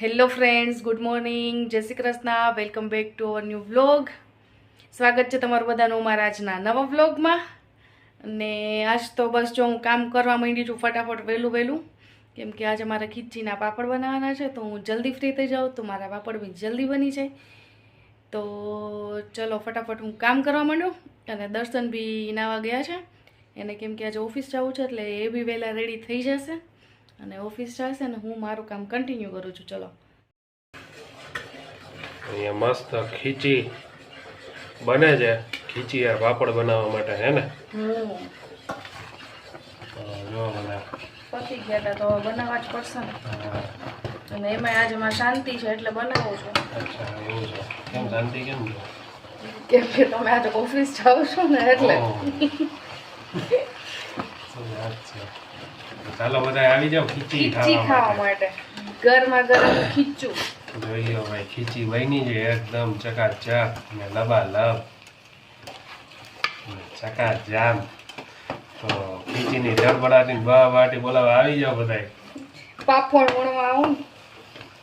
Hello friends good morning જય Shri Krishna. Welcome back to our new vlog સ્વાગત છે તમારું બધાનું મારા આજના નવા વ્લોગમાં અને આજ તો બસ જો હું કામ કરવા માંડી છું ફટાફટ વહેલું વહેલું, કેમ કે આજે મારે ખીચીના પાપડ બનાવવાના છે, તો હું જલ્દી ફ્રી થઈ જાઉં, તો મારા પાપડ બી જલ્દી બની જાય. તો ચલો ફટાફટ હું કામ કરવા માંડું અને દર્શન બી નાવા ગયા છે. એને કેમ કે આજે ઓફિસ જવું છે, એટલે એ બી વહેલા રેડી થઈ જશે. અને ઓફિસ જશે ને હું મારું કામ કન્ટિન્યુ કરું છું. ચલો. અહીંયા મસ્ત ખીચી બને છે. ખીચી યાર પાપડ બનાવવા માટે હે ને? પતી ગયા હતા તો બનાવવા જ પડશે ને. અને એમાં આજે મારે શાંતિ છે એટલે બનાવું છું. અચ્છા એવું છે. કેમ શાંતિ કેમ કેમ કે તમે આજે ઓફિસ જાઓ છો ને એટલે ઓહ. શું વાત છે તો ચાલો બધા આવી જાવ ખીચી ખાવા માટે. ગરમા ગરમ ખીચું. જોઈ લ્યો ભાઈ ખીચી વહીની છે. એકદમ ચકાચક ને લબાલબ. ચકાજામ તો ખીચીની ધડબડાટી બા બાટી બોલાવા આવી જાવ બધાય. પાપડ વણવા આવું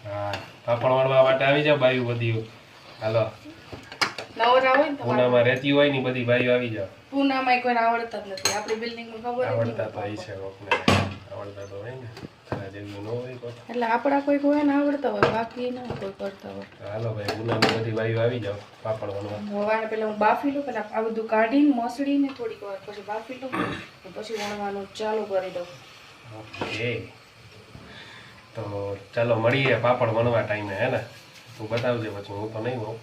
હા પાપડ વણવા માટે આવી જાવ બાયું બધી હાલો. નવરા હોય ને પૂનામાં રહેતી હોય ને બધી ભાઈઓ આવી જાવ પૂનામાં કોઈ આવડતા જ નથી. આપણી બિલ્ડિંગમાં ખબર આવડતા તો છે આવડતા તો હોય ને. તારા જેવું ન હોય એટલે આપણા કોઈ કોઈ ને આવડતા હોય બાકી ના કોઈ કરતા હોય. હાલો ભાઈ પૂનાની બધી બાયું આવી પાપડ વણવા. હવાને પેલા હું બાફી લઉં પેલા આ બધું કાઢીને મસળીને થોડીક વાર પછી બાફી લઉં પછી વણવાનું ચાલુ કરી દઉં. ઓકે. તો ચાલો મળીએ પાપડ વણવા ટાઈમે હે ને? તું બતાવજે પછી હું તો નહીં હોઉં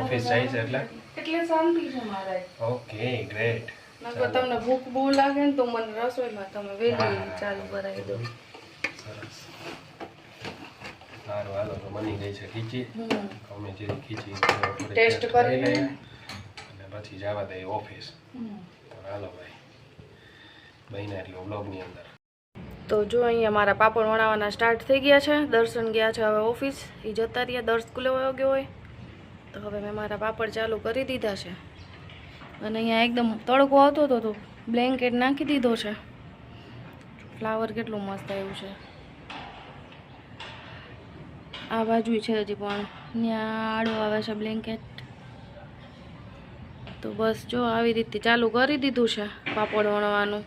ઓફિસ જાય છે એટલે. એટલે શાંતિ છે મારે. ઓકે ગ્રેટ નકર તમને ભૂખ બહુ લાગે ને તો મને રસોઈમાં તમે વેલી ચાલુ કરાવી દો. સરસ. સારું હાલો તો બની ગઈ છે ખીચી. અમે જે ખીચી ટેસ્ટ કરી લઈએ. અને પછી જવા દઈએ ઓફિસ. હાલો ભાઈ. બહેના એટલે વ્લોગની અંદર. તો જો અહીંયા મારા પાપડ વણાવવાના સ્ટાર્ટ થઈ ગયા છે. દર્શન ગયા છે હવે ઓફિસ. એ જતા રહ્યા દર સ્કૂલે વયો ગયો હોય. તો હવે મેં મારા પાપડ ચાલુ કરી દીધા છે. અને અહીંયા એકદમ તડકો આવતો હતો તો બ્લેન્કેટ નાખી દીધો છે. ફ્લાવર કેટલું મસ્ત આવ્યું છે. આ બાજુ છે હજી પણ. ત્યાં આડો આવે છે બ્લેન્કેટ. તો બસ જો આવી રીતે ચાલુ કરી દીધું છે પાપડ વણવાનું.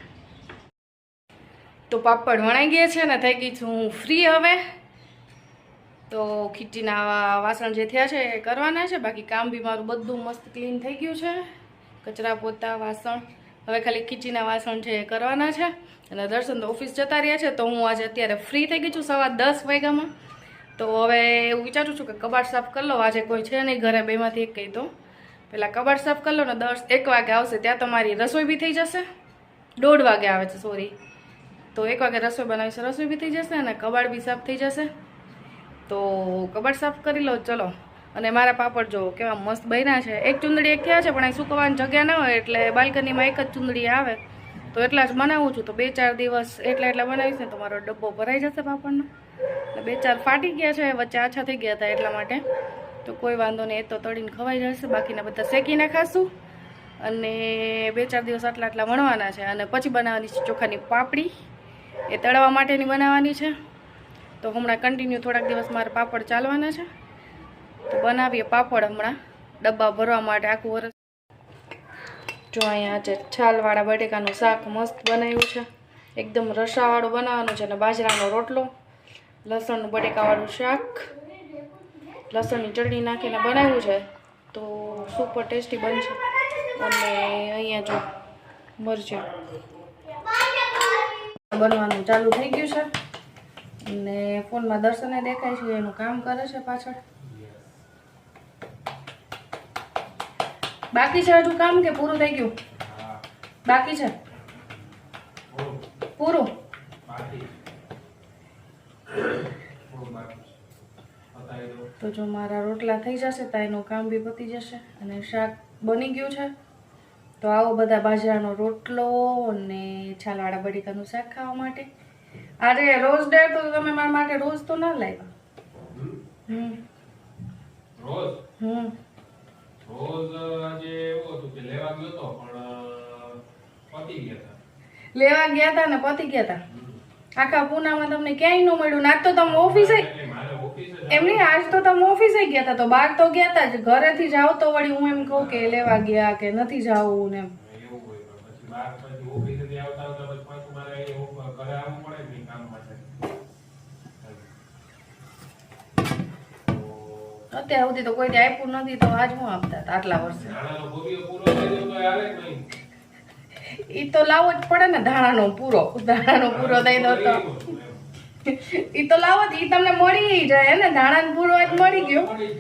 તો પાપડ વણાઈ ગયા છે ને થઈ ગઈ છું હું ફ્રી હવે. તો ખીચીના વાસણ જે થયા છે એ કરવાના છે. બાકી કામ બી મારું બધું મસ્ત ક્લીન થઈ ગયું છે. કચરા પોતા, વાસણ. હવે ખાલી ખીચીના વાસણ છે એ કરવાના છે અને દર્શન તો ઓફિસ જતા રહ્યા છે, તો હું આજે અત્યારે ફ્રી થઈ ગઈ છું સવા દસ વાગ્યામાં. તો હવે એવું વિચારું છું કે કબાટ સાફ કરી લો આજે કોઈ છે નહીં ઘરે બેમાંથી એક કહી દો પહેલાં કબાટ સાફ કરી લો ને દસ એક વાગે આવશે ત્યાં તમારી રસોઈ બી થઈ જશે. દોઢ વાગે આવે છે સોરી તો એક વાગે રસોઈ બનાવીશ રસોઈ બી થઈ જશે અને કબાટ બી સાફ થઈ જશે. તો કબાટ સાફ કરી લો ચલો. અને મારા પાપડ જોવો કેવા મસ્ત બન્યા છે. એક ચુંદડી એક થયા છે, પણ અહીં સુકવાની જગ્યા ના હોય એટલે બાલ્કનીમાં એક જ ચુંદડી આવે. તો એટલા જ બનાવું છું. તો બે ચાર દિવસ એટલા એટલા બનાવીશ ને તો મારો ડબ્બો ભરાઈ જશે પાપડનો. એટલે બે ચાર ફાટી ગયા છે, વચ્ચે આછા થઈ ગયા હતા એટલા માટે. તો કોઈ વાંધો નહીં, એ તો તળીને ખવાઈ જશે. બાકીના બધા શેકીને ખાશું. અને બે ચાર દિવસ આટલા આટલા વણવાના છે. અને પછી બનાવવાની છે ચોખાની પાપડી. એ તળવા માટેની બનાવવાની છે. તો હમણાં કન્ટિન્યુ થોડાક દિવસ મારે પાપડ ચાલવાના છે. તો બનાવીએ પાપડ હમણાં. ડબ્બા ભરવા માટે આખું વરસ. જો અહીંયા છે છાલવાળા બટેકાનું શાક મસ્ત બનાવ્યું છે. એકદમ રસાવાળું બનાવવાનું છે અને બાજરાનો રોટલો, લસણનું બટેકાવાળું શાક. લસણની ચટણી નાખીને બનાવ્યું છે. તો સુપર ટેસ્ટી બનશે. અને અહીંયા જો મરચાં બનવાનું ચાલુ થઈ ગયું છે. અને ફોનમાં દર્શને દેખાય છે, એનું કામ કરે છે પાછળ. બાકી છે હજુ કામ કે પૂરું થઈ ગયું? બાકી છે? પૂરું. તો જો મારા રોટલા થઈ જશે તો એનું કામ બી પતી જશે અને શાક બની ગયું છે, તો આવો બધા બાજરાનો રોટલો અને છાલવાળા બટેકાનું શાક ખાવા માટે. આજે રોજ ડે, તો તમે મારા માટે રોજ તો ના લાવ્યા? હમ રોજ હમ રોજ આજે એવું હતું કે લેવા ગયો હતો પણ પતી ગયા હતા લેવા ગયા હતા ને પતી ગયા હતા આખા પૂનામાં તમને ક્યાંય ન મળ્યું આજ તો તમે ઓફિસે એમ નહીં, આજ તો તમે ઓફિસે ગયા હતા તો બહાર તો ગયા હતા જ. ઘરેથી જાવ તો વળી હું એમ કહું કે લેવા ગયા કે નથી જવું ને એમ. તો અત્યાર સુધી તો કોઈ આપ્યું નથી, તો આજ હું આપતા આટલા વર્ષે. જ ઈ તો લાવવો જ પડે ને ધાણાનો પૂરો. ધાણાનો પૂરો દઈ દો તો. ઈ તો લાવો જ, ઈ તમને મળી જાય ને. ધાણાનો પૂરો આજ મળી ગયો. જ જ?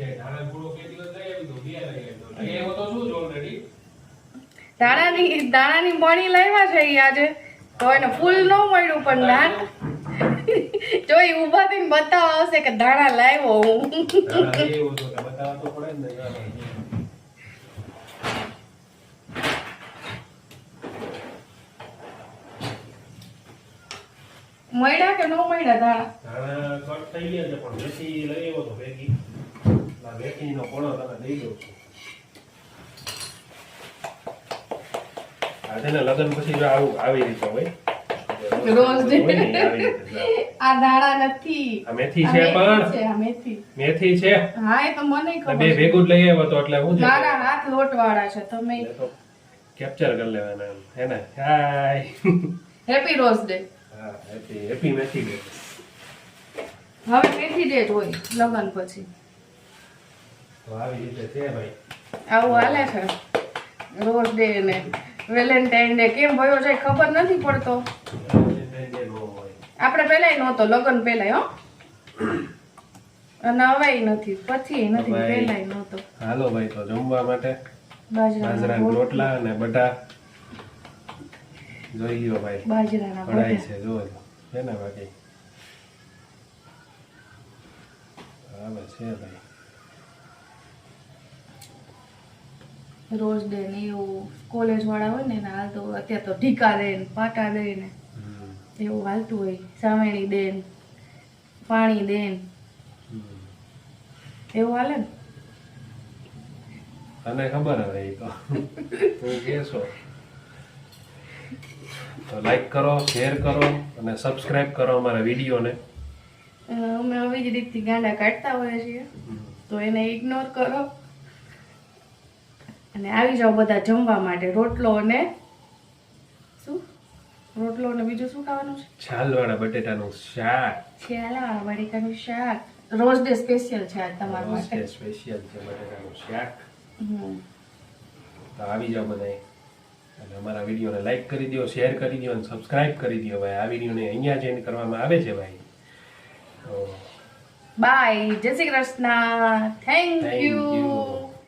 ધાણાની દાણાની મણી લાવ્યા છે ઈ આજે. તો એને ફૂલ ન મળ્યું પણ ધાન. જો ઈ ઊભા થઈને બતાવવા આવશે કે ધાણા લાવ્યો હું નાણાં લઈ આવ્યો તો કે બતાવવા તો પડે ને યાર. મળ્યા કે ન મળ્યા ધાણા? ધાણા કટ થઈ ગયા છે પણ વેચી લઈ આવ્યો તો ભેગી આ મેથીનો પોણો તને દઈ દઉં છું. આ છે લગ્ન પછી જો આવું આવી રીતે હોય. રોજ. આ ધાણા નથી. મેથી છે મેથી પણ. છે, આ મેથી. મેથી છે? હા એ તો મને ખબર બે ભેગું લઈ આવ્યો તો એટલે હું મારા હાથ લોટવાળા છે તમે કેપ્ચર કરી લેવાના હે ને? હાય. હેપી રોઝ ડે હા હેપી હેપી મેથી ડે હવે મેથી ડેટ હોય લગન પછી. તો આવી રીતે છે ભાઈ. આવું હાલે છે. રોઝ ડે ને વેલેન્ટાઇન ડે કેમ ભયો જાય ખબર નથી પડતો. આપણે પેલાય નહોતો લગન પેલાય હો. અને હવાય નથી પછી નથી પેલાય નહોતો. હાલો ભાઈ તો જમવા માટે બાજરાના બાજરાના રોટલા. રોટલા અને બટા જોઈ ગયો ભાઈ. બાજરાના કઢાઈ. છે જો છે ને બાકી? બરાબર છે ભાઈ. રોજ ડે ને એવું કોલેજ વાળા હોય ને એને હાલતું અત્યારે તો ઢીકા દે ને પાટા દે ને એવું હાલતું હોય. સામેણી દે ને પાણી દે ને. એવું હાલે ને? તને ખબર હવે એ તો. તું કહેશો તો લાઈક કરો શેર કરો અને સબસ્ક્રાઇબ કરો અમારા વિડીયોને. અમે આવી જ રીતથી ગાંડા કાઢતા હોઈએ છીએ. તો એને ઇગ્નોર કરો. અને આવી જાઓ બધા જમવા માટે. રોટલો અને શું? રોટલો અને બીજું શું ખાવાનું છે? છાલવાળા બટેટાનું શાક. છાલવાળા બટેટાનું શાક. રોઝ ડે સ્પેશિયલ છે આજ તમારા માટે. સ્પેશિયલ છે બટેટાનું શાક. હમ. તો આવી જાઓ બધાય. અને અમારા વિડીયોને લાઈક કરી દો શેર કરી દો અને સબસ્ક્રાઇબ કરી દો ભાઈ. આ વિડીયોને અહીંયા જ end કરવામાં આવે છે ભાઈ. તો બાય જય શ્રી કૃષ્ણ. Thank you.